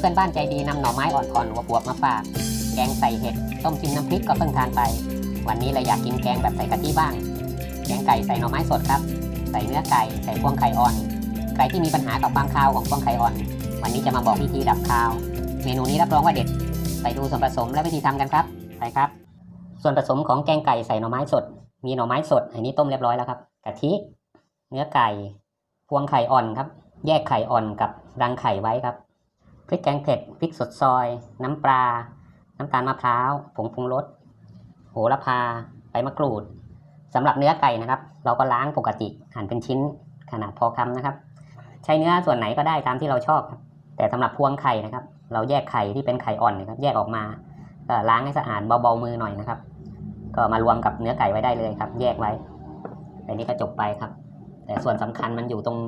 เพื่อนบ้านใจดีนำหน่อไม้อ่อนๆหัวๆมาฝาก แกงใส่เห็ด ต้มจิ้มน้ำพริกก็เพิ่งทานไป วันนี้เลยอยากกินแกงแบบใส่กะทิบ้าง แกงไก่ใส่หน่อไม้สดครับ ใส่เนื้อไก่ใส่พวงไข่อ่อน ใครที่มีปัญหากับความคาวของพวงไข่อ่อน วันนี้จะมาบอกวิธีดับคาว เมนูนี้รับรองว่าเด็ด ไปดูส่วนผสมและวิธีทำกันครับ ไปครับ ส่วนผสมของแกงไก่ใส่หน่อไม้สด มีหน่อไม้สด อันนี้ต้มเรียบร้อยแล้วครับ กะทิ เนื้อไก่ พวงไข่อ่อนครับ แยกไข่อ่อนกับรังไข่ไว้ครับ พริกแกงเผ็ดพริกสดซอย น้ำปลา น้ำตาลมะพร้าวผงปรุงรสโหระพาใบมะกรูดสำหรับเนื้อไก่นะครับ เราก็ล้างปกติหั่นเป็นชิ้นขนาดพอคำนะครับ ใช้เนื้อส่วนไหนก็ได้ตามที่เราชอบครับแต่สำหรับพวงไข่นะครับ เราแยกไข่ที่เป็นไข่อ่อนนะครับ แยกออกมาก็ล้างให้สะอาดเบาๆมือหน่อยนะครับ ก็มารวมกับเนื้อไก่ไว้ได้เลยครับ แยกไว้อันนี้ก็จบไปครับ แต่ส่วนสำคัญมันอยู่ตรง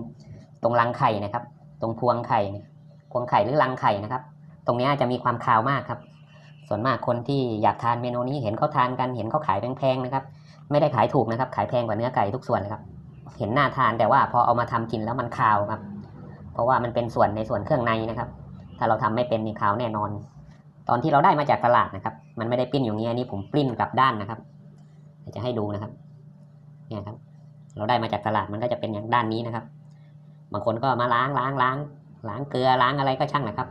ตรงรังไข่นะครับ ตรงพวงไข่ เนี่ยพวงไข่หรือรังไข่นะครับ ตรงนี้ยจะมีความคาวมากครับ ส่วนมากคนที่อยากทานเมนูนี้เห็นเขาทานกันเห็นเขาขายแพงๆนะครับ ไม่ได้ขายถูกนะครับ ขายแพงกว่าเนื้อไก่ทุกส่วนเลยครับเห็นน่าทานแต่ว่าพอเอามาทำกินแล้วมันคาวครับ เพราะว่ามันเป็นส่วนในส่วนเครื่องในนะครับ ถ้าเราทำไม่เป็นนี่คาวแน่นอน ตอนที่เราได้มาจากตลาดนะครับ มันไม่ได้ปิ้นอย่างนี้อันนี้ผมปิ้นกลับด้านนะครับจะให้ดูนะครับ เนี่ยครับ เราได้มาจากตลาดมันก็จะเป็นอย่างด้านนี้นะครับ บางคนก็มาล้างล้างล้าง ล้างเกลือล้างอะไรก็ช่างนะครับ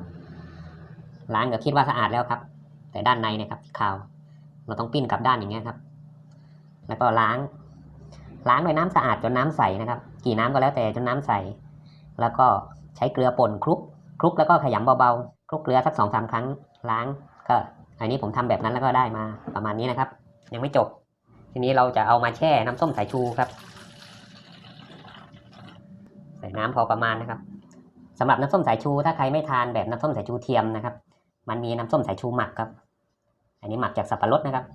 ล้างก็คิดว่าสะอาดแล้วครับ แต่ด้านในเนี่ยครับคาว เราต้องปิ้นกลับด้านอย่างเงี้ยครับ แล้วก็ล้าง ล้างด้วยน้ำสะอาดจนน้ำใสนะครับ กี่น้ำก็แล้วแต่จนน้ำใส แล้วก็ใช้เกลือป่นคลุกคลุกแล้วก็ขยำเบาๆคลุกเกลือสักสองสามครั้งล้าง ก็อันนี้ผมทำแบบนั้นแล้วก็ได้มาประมาณนี้นะครับ ยังไม่จบ ทีนี้เราจะเอามาแช่น้ำส้มสายชูครับ ใส่น้ำพอประมาณนะครับ สำหรับน้ำส้มสายชู ถ้าใครไม่ทานแบบน้ำส้มสายชูเทียมนะครับ มันมีน้ำส้มสายชูหมักครับ อันนี้หมักจากสับปะรดนะครับ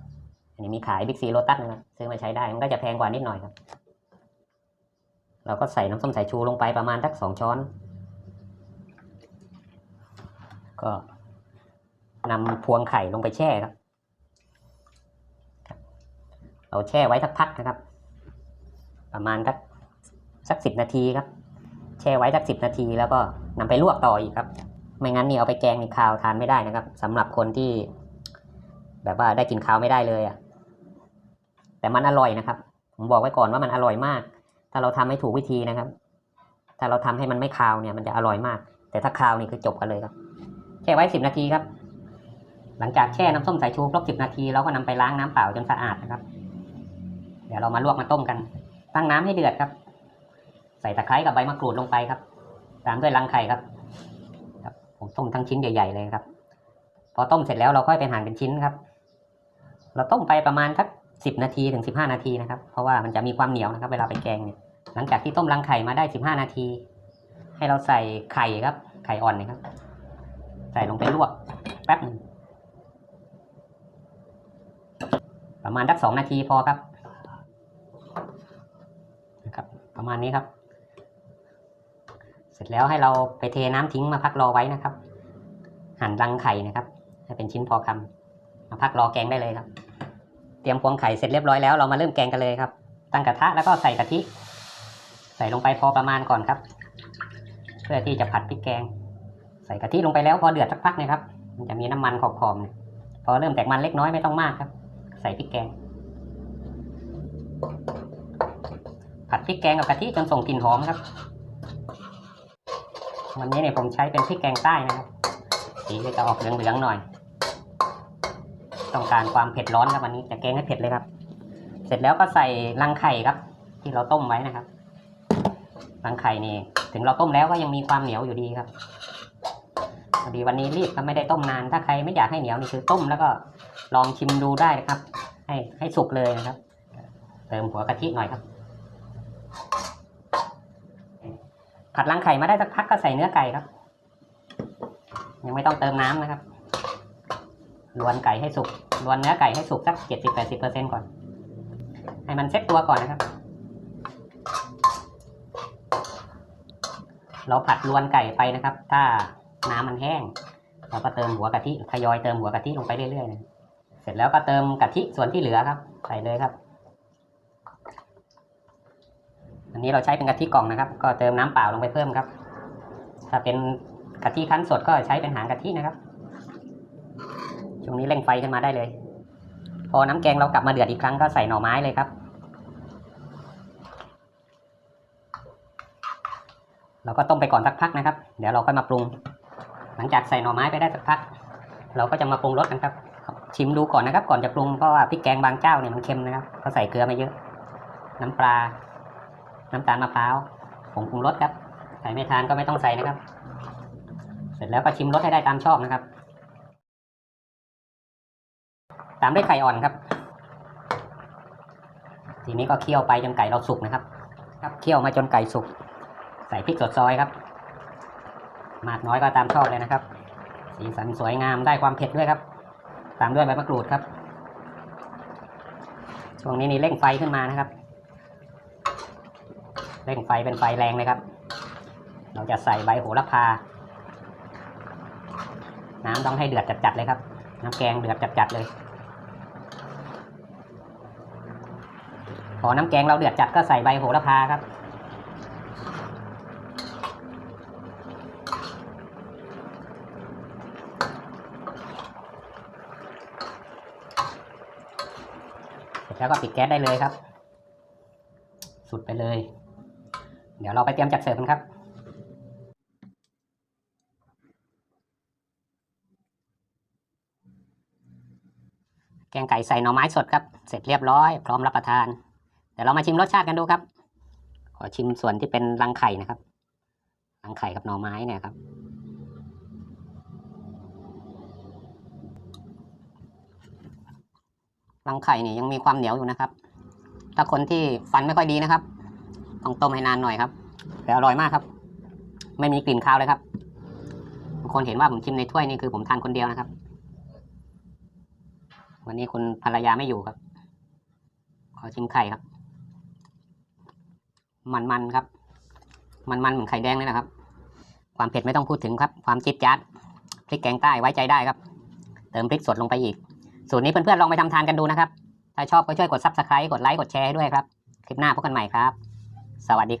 อันนี้มีขายบิ๊กซีโรตัสนะครับซื้อมาใช้ได้มันก็จะแพงกว่านิดหน่อยครับ เราก็ใส่น้ำส้มสายชูลงไปประมาณสักสองช้อน ก็นำพวงไข่ลงไปแช่ครับ เราแช่ไว้สักพักนะครับ ประมาณสักสักสิบนาทีครับ แช่ไว้สักสิบนาที แล้วก็นำไปลวกต่ออีกครับ ไม่งั้นนี่เอาไปแกงในคาวทานไม่ได้นะครับสำหรับคนที่ แบบว่าได้กินคาวไม่ได้เลยอะ่ะแต่มันอร่อยนะครับ ผมบอกไว้ก่อนว่ามันอร่อยมาก ถ้าเราทำให้ถูกวิธีนะครับ ถ้าเราทำให้มันไม่คาวเนี่ย มันจะอร่อยมาก แต่ถ้าคาวนี่คือจบกันเลยครับ แช่ไว้สิบนาทีครับ หลังจากแช่น้ำส้มสายชูครบสิบนาทีเราก็นำไปล้างน้ำเปล่าจนสะอาดนะครับ เดี๋ยวเรามาลวกมาต้มกัน ตั้งน้ำให้เดือดครับ ใส่ตะไคร้กับใบมะกรูดลงไปครับ ตามด้วยรังไข่ครับ ครับ ผมต้มทั้งชิ้นใหญ่ ๆ เลยครับ พอต้มเสร็จแล้วเราค่อยไปหั่นเป็นชิ้นครับ เราต้มไปประมาณสักสิบนาทีถึงสิบห้านาทีนะครับ เพราะว่ามันจะมีความเหนียวนะครับ เวลาไปแกงเนี่ย หลังจากที่ต้มรังไข่มาได้สิบห้านาที ให้เราใส่ไข่ครับ ไข่อ่อนนะครับ ใส่ลงไปลวกแป๊บหนึงประมาณสักสองนาทีพอครับนะครับ ประมาณนี้ครับ เสร็จแล้วให้เราไปเทน้ำทิ้งมาพักรอไว้นะครับ หั่นรังไข่นะครับ ให้เป็นชิ้นพอคำมาพักรอแกงได้เลยครับ เตรียมพวงไข่เสร็จเรียบร้อยแล้วเรามาเริ่มแกงกันเลยครับ ตั้งกระทะแล้วก็ใส่กะทิ ใส่ลงไปพอประมาณก่อนครับ เพื่อที่จะผัดพริกแกง ใส่กะทิลงไปแล้วพอเดือดสักพักนะครับ มันจะมีน้ำมันขอบๆเนี่ยพอเริ่มแตกมันเล็กน้อยไม่ต้องมากครับ ใส่พริกแกง ผัดพริกแกงกับกะทิจนส่งกลิ่นหอมครับ วันนี้เนี่ยผมใช้เป็นพริกแกงใต้นะครับสีก็จะออกเหลืองๆหน่อย ต้องการความเผ็ดร้อนครับวันนี้จะแกงให้เผ็ดเลยครับ เสร็จแล้วก็ใส่รังไข่ครับ ที่เราต้มไว้นะครับรังไข่นี่ ถึงเราต้มแล้วก็ยังมีความเหนียวอยู่ดีครับพอดีวันนี้รีบก็ไม่ได้ต้มนาน ถ้าใครไม่อยากให้เหนียวนี่คือต้มแล้วก็ลองชิมดูได้นะครับ ให้ให้สุกเลยนะครับ เติมหัวกะทิหน่อยครับ ผัดรังไข่มาได้สักพักก็ใส่เนื้อไก่ครับ ยังไม่ต้องเติมน้ำนะครับลวนไก่ให้สุกลวนเนื้อไก่ให้สุกสักเจ็ดสิบแปดสิบเปอร์เซ็นก่อน ให้มันเซ็ตตัวก่อนนะครับ เราผัดลวนไก่ไปนะครับ ถ้าน้ำมันแห้ง เราก็เติมหัวกะทิทยอยเติมหัวกะทิลงไปเรื่อยๆนะเสร็จแล้วก็เติมกะทิส่วนที่เหลือครับ ใส่เลยครับ อันนี้เราใช้เป็นกะทิกล่องนะครับ ก็เติมน้ำเปล่าลงไปเพิ่มครับ ถ้าเป็นกะทิคั้นสดก็ใช้เป็นหางกะทินะครับ ช่วงนี้เร่งไฟขึ้นมาได้เลย พอน้ำแกงเรากลับมาเดือดอีกครั้งก็ใส่หน่อไม้เลยครับ เราก็ต้มไปก่อนสักพักนะครับ เดี๋ยวเราค่อยมาปรุง หลังจากใส่หน่อไม้ไปได้สักพัก เราก็จะมาปรุงรสกันครับ ชิมดูก่อนนะครับ ก่อนจะปรุงเพราะว่าพริกแกงบางเจ้าเนี่ยมันเค็มนะครับเขาใส่เกลือมาเยอะ น้ำปลา น้ำตาลมะพร้าวผงปรุงรสครับใส่ไม่ทานก็ไม่ต้องใส่นะครับ เสร็จแล้วก็ชิมรสให้ได้ตามชอบนะครับ ตามด้วยไข่อ่อนครับ ทีนี้ก็เคี่ยวไปจนไก่เราสุกนะครับ ครับเคี่ยวมาจนไก่สุก ใส่พริกสดซอยครับ มากน้อยก็ตามชอบเลยนะครับ สีสันสวยงามได้ความเผ็ดด้วยครับ ตามด้วยใบมะกรูดครับ ช่วงนี้นี่เร่งไฟขึ้นมานะครับ เร่งไฟเป็นไฟแรงเลยครับ เราจะใส่ใบโหระพา น้ำต้องให้เดือดจัดๆเลยครับ น้ำแกงเดือดจัดๆเลย พอน้ำแกงเราเดือดจัดก็ใส่ใบโหระพาครับเสร็จแล้วก็ปิดแก๊สได้เลยครับ สุดไปเลย เดี๋ยวเราไปเตรียมจัดเสิร์ฟกันครับ แกงไก่ใส่หน่อไม้สดครับ เสร็จเรียบร้อย พร้อมรับประทาน เดี๋ยวเรามาชิมรสชาติกันดูครับ ขอชิมส่วนที่เป็นรังไข่นะครับ รังไข่กับหน่อไม้เนี่ยครับรังไข่เนี่ยยังมีความเหนียวอยู่นะครับ ถ้าคนที่ฟันไม่ค่อยดีนะครับ ต้องต้มให้นานหน่อยครับแต่อร่อยมากครับ ไม่มีกลิ่นคาวเลยครับบางคนเห็นว่าผมชิมในถ้วยนี่คือผมทานคนเดียวนะครับ วันนี้คุณภรรยาไม่อยู่ครับ ขอชิมไข่ครับ มันๆครับ มันๆเหมือนไข่แดงเลยนะครับ ความเผ็ดไม่ต้องพูดถึงครับ ความจิ๊ดจ๊าดพริกแกงใต้ไว้ใจได้ครับ เติมพริกสดลงไปอีก สูตรนี้เพื่อนๆลองไปทำทานกันดูนะครับ ถ้าชอบก็ช่วยกด subscribe กดไลค์กดแชร์ให้ด้วยครับ คลิปหน้าพบกันใหม่ครับ สวัสดีครับ